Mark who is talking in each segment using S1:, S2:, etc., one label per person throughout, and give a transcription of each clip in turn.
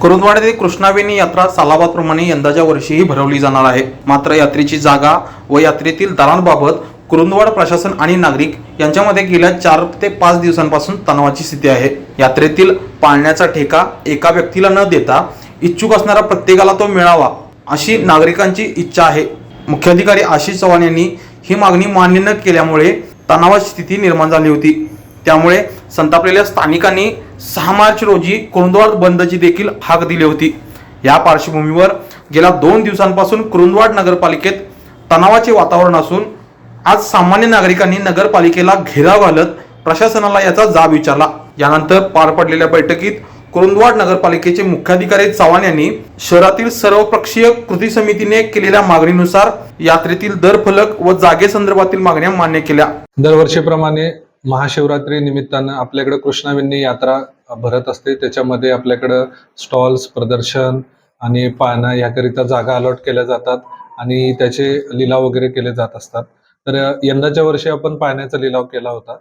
S1: कुरुंदवाड येथे कृष्णावेणी यात्रा सालाबादप्रमाणे यंदाच्या वर्षीही भरवली जाणार आहे. मात्र यात्रेची जागा व यात्रेतील दरांबाबत कुरुंदवाड प्रशासन आणि नागरिक यांच्यामध्ये गेल्या चार ते पाच दिवसांपासून तणावाची स्थिती आहे. यात्रेतील पाळण्याचा ठेका एका व्यक्तीला न देता इच्छुक असणारा प्रत्येकाला तो मिळावा अशी नागरिकांची इच्छा आहे. मुख्याधिकारी आशिष चव्हाण यांनी ही मागणी मान्य न केल्यामुळे तणावाची स्थिती निर्माण झाली होती. त्यामुळे संतापलेल्या स्थानिकांनी सहा मार्च रोजी कुरुंदवाड बंदची देखील हाक दिली होती. या पार्श्वभूमीवर गेल्या दोन दिवसांपासून कुरुंदवाड नगरपालिकेत तणावाचे वातावरण असून आज सामान्य नागरिकांनी नगरपालिकेला घेराव घालत प्रशासनाला याचा जाब विचारला. यानंतर पार पडलेल्या बैठकीत कुरुंदवाड नगरपालिकेचे मुख्याधिकारी चव्हाण यांनी शहरातील सर्वपक्षीय कृती समितीने केलेल्या मागणीनुसार यात्रेतील दर फलक व जागेसंदर्भातील मागण्या मान्य केल्या.
S2: दरवर्षीप्रमाणे महाशिवरात्री निमित्तानं आपल्याकडे कृष्णाविंनी यात्रा भरत असते. त्याच्यामध्ये आपल्याकडं स्टॉल्स प्रदर्शन आणि पाळणा याकरिता जागा अलॉट केल्या जातात आणि त्याचे लिलाव वगैरे केले जात असतात. तर यंदाच्या वर्षी आपण पाण्याचा लिलाव केला होता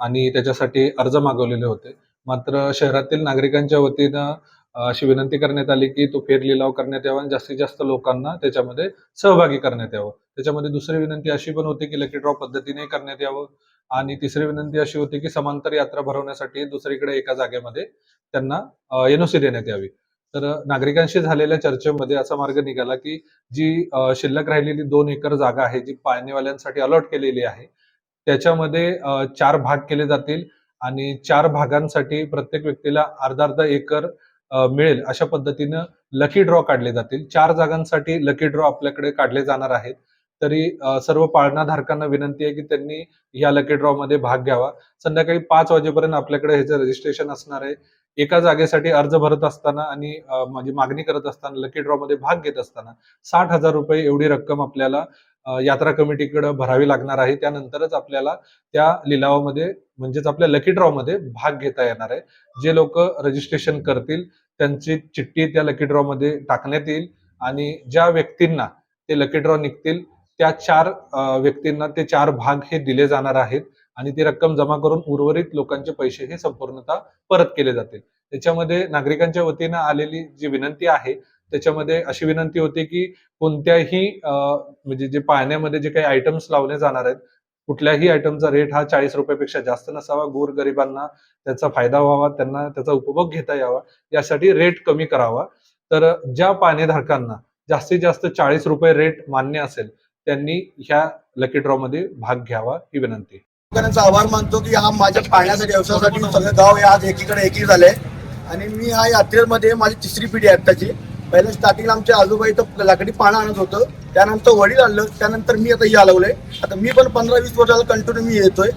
S2: आणि त्याच्यासाठी अर्ज मागवलेले होते. मात्र शहरातील नागरिकांच्या वतीनं अशी विनंती करण्यात आली की तो फेर लिलाव करण्यात यावा आणि जास्तीत जास्त लोकांना त्याच्यामध्ये सहभागी करण्यात यावं. त्याच्यामध्ये दुसरी विनंती अशी पण होती की लकी ड्रॉ पद्धतीने करण्यात यावं आणि तिसरी विनंती अशी होती की समांतर यात्रा भरवण्यासाठी दुसरीकडे एका जागेमध्ये त्यांना एनओसी देण्यात यावी. तर नागरिकांशी झालेल्या चर्चेमध्ये असा मार्ग निघाला की जी शिल्लक राहिलेली दोन एकर जागा आहे जी पाळणेवाल्यांसाठी अलॉट केलेली आहे त्याच्यामध्ये चार भाग केले जातील आणि चार भागांसाठी प्रत्येक व्यक्तीला अर्धा अर्धा एकर मिळेल अशा पद्धतीनं लकी ड्रॉ काढले जातील. चार जागांसाठी लकी ड्रॉ आपल्याकडे काढले जाणार आहेत. तरी सर्व पाळणाधारकांना विनंती आहे की त्यांनी या लकी ड्रॉ मध्ये भाग घ्यावा. संध्याकाळी पाच वाजेपर्यंत आपल्याकडे ह्याचं रजिस्ट्रेशन असणार आहे. एका जागेसाठी अर्ज भरत असताना आणि म्हणजे मागणी करत असताना लकी ड्रॉ मध्ये भाग घेत असताना साठ हजार रुपये एवढी रक्कम आपल्याला यात्रा कमिटीकडे भरावी लागणार आहे. त्यानंतरच आपल्याला त्या लिलावामध्ये म्हणजेच आपल्या लकी ड्रॉ मध्ये भाग घेता येणार आहे. जे लोक रजिस्ट्रेशन करतील त्यांची चिठ्ठी त्या लकी ड्रॉ मध्ये टाकण्यात येईल आणि ज्या व्यक्तींना ते लकी ड्रॉ निघतील त्या चार व्यक्तींना ते चार भाग हे दिले जाणार आहेत आणि ती रक्कम जमा करून उर्वरित लोकांचे पैसे हे संपूर्णतः परत केले जातील. त्याच्यामध्ये नागरिकांच्या वतीनं आलेली जी विनंती आहे त्याच्यामध्ये अशी विनंती होती की कोणत्याही म्हणजे जे पाहण्यामध्ये जे काही आयटम्स लावले जाणार आहेत कुठल्याही आयटमचा रेट हा चाळीस रुपयापेक्षा जास्त नसावा. गोर गरिबांना त्याचा फायदा व्हावा त्यांना त्याचा उपभोग घेता यावा यासाठी रेट कमी करावा. तर ज्या पाळणेधारकांना जास्तीत जास्त चाळीस रुपये रेट मान्य असेल त्यांनी ह्या लकी ड्रॉ मध्ये भाग घ्यावा ही विनंती.
S3: शेतकऱ्यांचा आभार मानतो की हा माझ्या पाण्यासाठी व्यवसायासाठी सगळं गाव हे आज एकीकडे एकी झालंय आणि मी हा यात्रेमध्ये माझी तिसरी पिढी आहे आत्ताची. पहिले स्टार्टिंगला आमच्या आजोबा इथं लाकडी पानं आणत होतं. त्यानंतर वडील आणलं. त्यानंतर मी आता ही आलवलंय आता मी पण पंधरा वीस वर्षाला कंटिन्यू मी येतोय.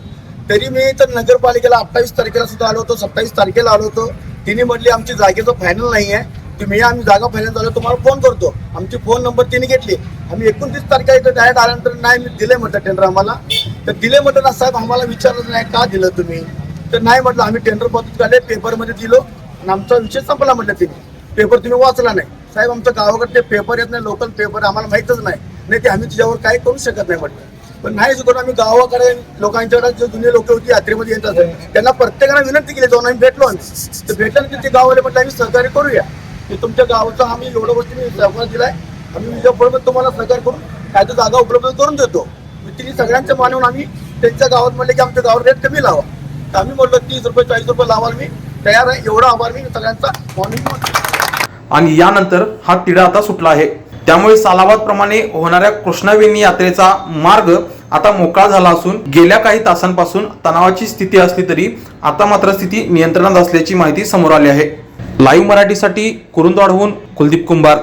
S3: तरी मी तर नगरपालिकेला अठ्ठावीस तारखेला सुद्धा आलो होतो सत्तावीस तारखेला आलो होतो. तिने म्हटली आमची जागेचं फायनल नाही आहे तुम्ही आम्ही जागा फायनल झालं तुम्हाला फोन करतो. आमची फोन नंबर तिने घेतली. आम्ही एकोणतीस तारखेला इथं डायरेक्ट आल्यानंतर नाही मी दिले म्हटलं टेंडर आम्हाला. तर दिले म्हटलं ना साहेब आम्हाला विचारलं नाही का दिलं तुम्ही? तर नाही म्हटलं आम्ही टेंडर पद्धत काढले पेपरमध्ये दिलो आणि आमचा विषय संपला म्हटलं तिने. पेपर तुम्ही वाचला नाही. साहेब आमचं गावाकडे ते पेपर येत नाही लोकल पेपर आम्हाला माहीतच नाही. नाही ते आम्ही तुझ्यावर काही करू शकत नाही म्हटलं. पण नाही चुकून आम्ही गावाकडे लोकांच्याकडे जे जुने लोक होती यात्रेमध्ये येतात त्यांना प्रत्येकाला विनंती केली जाऊन आम्ही भेटलो आम्ही. तर भेटल्यानंतर ते गाववाले म्हटलं आम्ही सहकार्य करूया. की तुमच्या गावचा आम्ही एवढ्या गोष्टी मी सहकार दिलाय. आम्ही विजयपूरमध्ये तुम्हाला सहकार करून काय तर जागा उपलब्ध करून देतो. तिने सगळ्यांचं मानून आम्ही त्यांच्या गावात म्हणले की आमच्या गावात रेट कमी लावा. तर आम्ही म्हणलो तीस रुपये चाळीस रुपये लावाल मी. तयार आहे एवढा आभार मी सगळ्यांचा. मानून
S1: आणि यानंतर हा तिढा आता सुटला आहे. त्यामुळे सालाबाद प्रमाणे होणाऱ्या कृष्णावेणी यात्रेचा मार्ग आता मोकळा झाला असून गेल्या काही तासांपासून तणावाची स्थिती असली तरी आता मात्र स्थिती नियंत्रणात असल्याची माहिती समोर आली आहे. लाईव्ह मराठीसाठी कुरुंदवाडहून कुलदीप कुंभार.